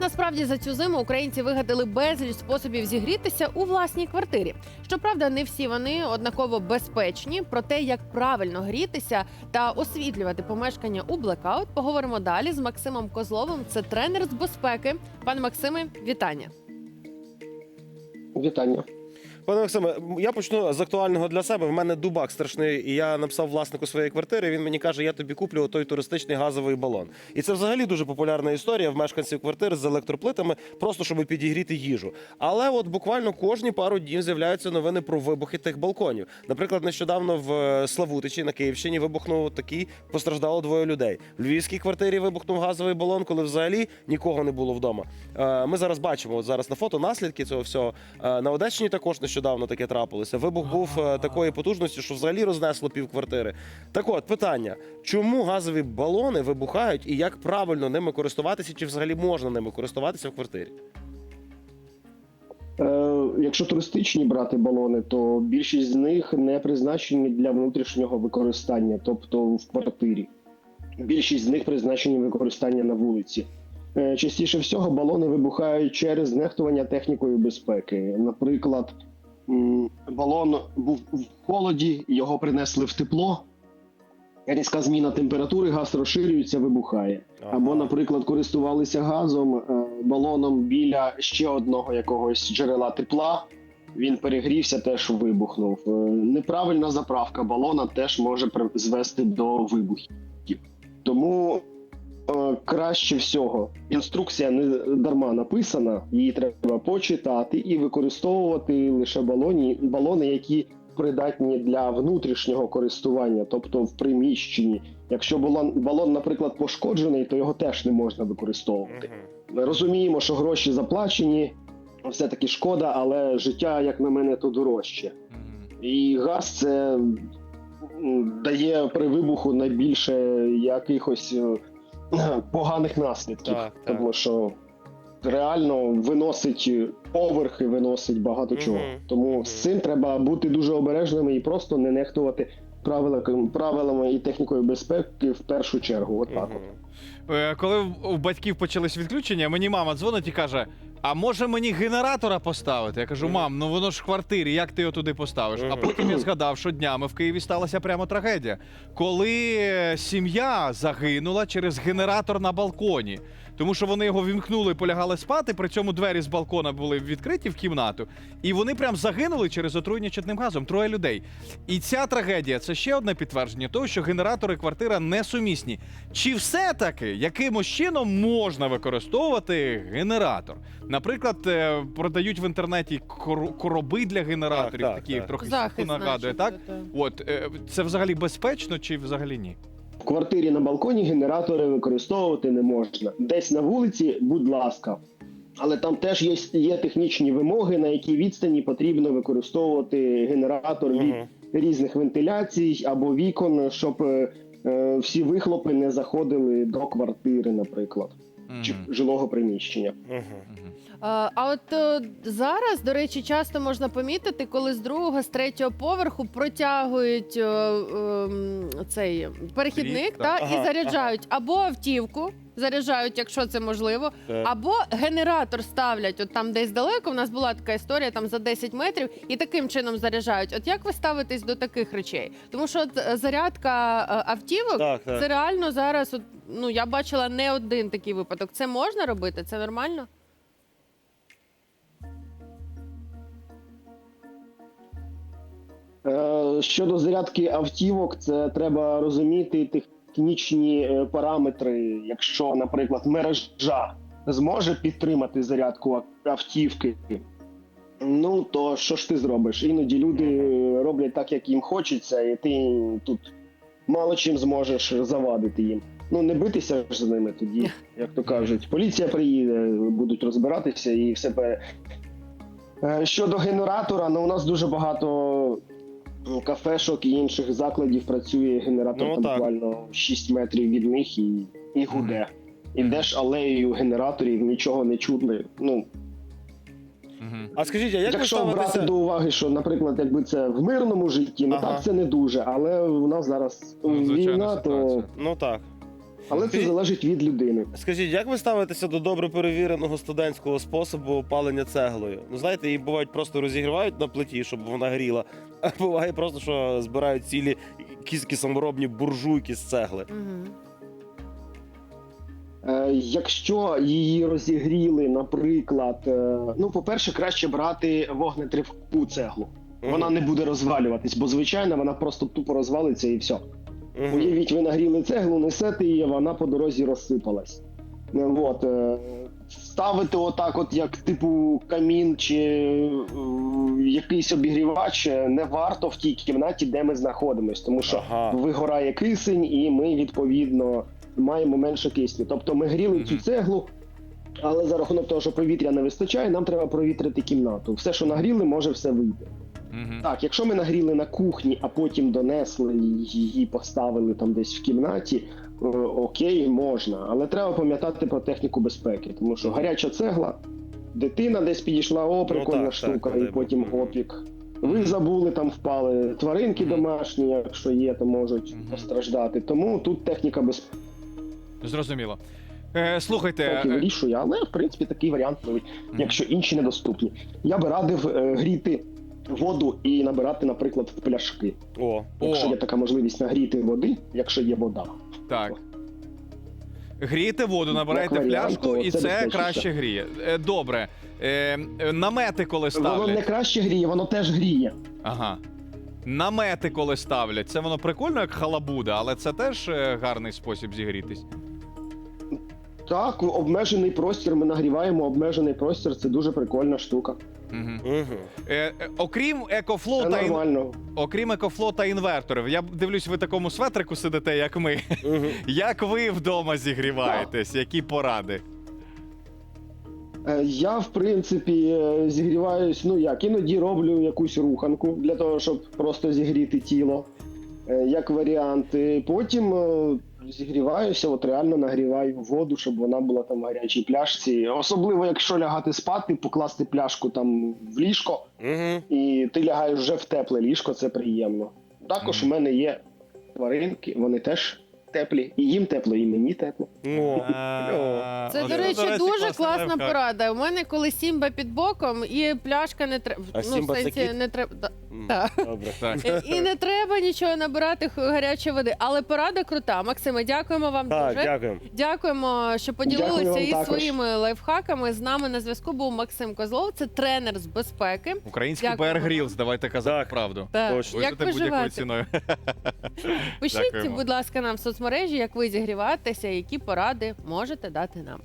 Насправді за цю зиму українці вигадали безліч способів зігрітися у власній квартирі. Щоправда, не всі вони однаково безпечні. Про те, як правильно грітися та освітлювати помешкання у блекаут, поговоримо далі з Максимом Козловим. Це тренер з безпеки. Пане Максиме, вітання. Вітання. Пане Максиме, я почну з актуального для себе. В мене дубак страшний, і я написав власнику своєї квартири. Він мені каже, я тобі куплю той туристичний газовий балон. І це взагалі дуже популярна історія в мешканців квартир з електроплитами, просто щоб підігріти їжу. Але от буквально кожні пару днів з'являються новини про вибухи тих балконів. Наприклад, нещодавно в е, Славутичі на Київщині вибухнув такий, постраждало двоє людей. В львівській квартирі вибухнув газовий балон, коли взагалі нікого не було вдома. Е, Ми зараз бачимо от зараз на фото наслідки цього всього. Е, На Одещині також нещодавно таке трапилося. Вибух був е, такої потужності, що взагалі рознесло пів квартири. Так от питання: чому газові балони вибухають і як правильно ними користуватися, чи взагалі можна ними користуватися в квартирі? Е, якщо туристичні брати балони, то більшість з них не призначені для внутрішнього використання, тобто в квартирі. Більшість з них призначені використання на вулиці. Е, частіше всього балони вибухають через нехтування технікою безпеки. Наприклад, балон був в холоді, його принесли в тепло. Різка зміна температури, газ розширюється, вибухає. Або, наприклад, користувалися газом е, балоном біля ще одного якогось джерела тепла. Він перегрівся, теж вибухнув. Е, Неправильна заправка балона теж може призвести до вибухів. Тому краще всього інструкція не дарма написана, її треба почитати і використовувати лише балоні, балони, які придатні для внутрішнього користування, тобто в приміщенні. Якщо балон, балон, наприклад, пошкоджений, то його теж не можна використовувати. Ми розуміємо, що гроші заплачені, все-таки шкода, але життя, як на мене, то дорожче. І газ це дає при вибуху найбільше якихось е, поганих наслідків, Так, так. тому що реально виносить поверхи, виносить багато чого. Тому Мгм. з цим треба бути дуже обережними і просто не нехтувати правилами, правилами і технікою безпеки в першу чергу. От так от. Мгм. Е, Коли у батьків почались відключення, мені мама дзвонить і каже: А може мені генератора поставити? Я кажу, мам, ну воно ж в квартирі, як ти його туди поставиш? А потім я згадав, що днями в Києві сталася прямо трагедія, коли е, сім'я загинула через генератор на балконі. Тому що вони його вімкнули, і полягали спати. При цьому двері з балкона були відкриті в кімнату, і вони прям загинули через отруєння чадним газом. Троє людей. І ця трагедія це ще одне підтвердження того, що генератори квартира несумісні. Чи все-таки якимось чином можна використовувати генератор? Наприклад, е, продають в інтернеті кор- короби для генераторів, Так, так, такі так. трохи Захист нагадує, так? От е, це взагалі безпечно чи взагалі ні? В квартирі на балконі генератори використовувати не можна. Десь на вулиці, будь ласка. Але там теж є, є технічні вимоги, на якій відстані потрібно використовувати генератор від Мгм. різних вентиляцій або вікон, щоб е, е, всі вихлопи не заходили до квартири, наприклад, чи Мгм. жилого приміщення. Mm -hmm. А, а от е, зараз, до речі, часто можна помітити, коли з другого, з третього поверху протягують е, ем, цей перехідник Рік, та, так. і Ага, заряджають або автівку, заряджають, якщо це можливо, Так. або генератор ставлять. От там десь далеко. У нас була така історія, там за 10 метрів, і таким чином заряджають. От як ви ставитесь до таких речей? Тому що от, е, зарядка е, автівок. Так, так. Це реально зараз. От, ну я бачила не один такий випадок. Це можна робити? Це нормально? Е, Щодо зарядки автівок, це треба розуміти технічні е, параметри. Якщо, наприклад, мережа зможе підтримати зарядку автівки, ну то що ж ти зробиш? Іноді люди роблять так, як їм хочеться, і ти тут мало чим зможеш завадити їм. Ну не битися ж з ними тоді, як то кажуть. Поліція приїде, будуть розбиратися і все. Е, Щодо генератора, ну у нас дуже багато кафешок і інших закладів працює генератор Ну, там так. буквально 6 метрів від них і, і гуде. Ідеш алеєю генераторів, нічого не чутно. Ну. А скажіть, а як ви якщо брати ставитеся? до уваги, що, наприклад, якби це в мирному житті, ну Ага. так це не дуже, але у нас зараз Ну, звичайна війна, то ситуація. Ну так. Але це Скажіть- залежить від людини. Скажіть, як ви ставитеся до добре перевіреного студентського способу опалення цеглою? Ну знаєте, її бувають просто розігрівають на плиті, щоб вона гріла. А буває просто, що збирають цілі кіски саморобні буржуйки з цегли. Мгм. Е, Якщо її розігріли, наприклад, е, ну, по-перше, краще брати вогнетривку цеглу. Вона не буде розвалюватись, бо звичайно вона просто тупо розвалиться і все. Уявіть, ви нагріли цеглу, несете її, вона по дорозі розсипалась. Е, От, е, ставити отак, от як типу камін чи е, якийсь обігрівач не варто в тій кімнаті, де ми знаходимося, тому що Ага. вигорає кисень, і ми відповідно маємо менше кисню. Тобто ми гріли цю цеглу. Але за рахунок того, що повітря не вистачає, нам треба провітрити кімнату. Все, що нагріли, може все вийти. Так, якщо ми нагріли на кухні, а потім донесли її поставили там десь в кімнаті, е, окей, можна. Але треба пам'ятати про техніку безпеки, тому що гаряча цегла, дитина десь підійшла, о, прикольна Ну, так, штука, так, і потім опік. Ви забули, там впали тваринки домашні, якщо є, то можуть постраждати. Тому тут техніка безпеки Зрозуміло. Е, слухайте, е, вирішує, але в принципі такий варіант, якщо інші недоступні. Я би радив е, гріти воду і набирати, наприклад, в пляшки. О, Якщо О. є така можливість нагріти води, якщо є вода. так. Грієте воду, набираєте Як варіант, пляшку, то і це це безпечніше. краще гріє. Е, Добре. Е, е, Намети, коли Воно не краще гріє, воно теж гріє. Ага. Намети, коли ставлять. Це воно прикольно, як халабуда, але це теж е, гарний спосіб зігрітись. Так, обмежений простір. Ми нагріваємо обмежений простір. Це дуже прикольна штука. Угу. Угу. Е, е, окрім Це та нормально. окрім екофлоу та інверторів, я дивлюсь, ви такому светрику сидите, як ми. Угу. Як ви вдома зігріваєтесь? Які поради? Е, Я, в принципі, е, зігріваюсь, ну як, іноді роблю якусь руханку для того, щоб просто зігріти тіло. е, Як варіант. І Потім е, зігріваюся, от реально нагріваю воду, щоб вона була там в гарячій пляшці. Особливо, якщо лягати спати, покласти пляшку там в ліжко, Угу. і ти лягаєш вже в тепле ліжко, це приємно. Також Мгм. у мене є тваринки, вони теж теплі. І їм тепло, і мені тепло. Це, до речі, дуже класна порада. У мене коли сімба під боком і пляшка не треба. Ну, в сенсі не треба. Так. Добре. Так. І не треба нічого набирати гарячої води. Але порада крута. Максиме, дякуємо вам Так, дуже. дякуємо. Дякуємо, що Дякую поділилися вам із також. своїми лайфхаками. З нами на зв'язку був Максим Козлов. Це тренер з безпеки. Український Дякую. Bear Grylls, давайте казати Так. правду. Так. Точно. Як Вижити ви будь-якою живете? ціною. Пишіть, Дякуємо. будь ласка, нам в соцмережі, як ви зігріваєтеся, які поради можете дати нам.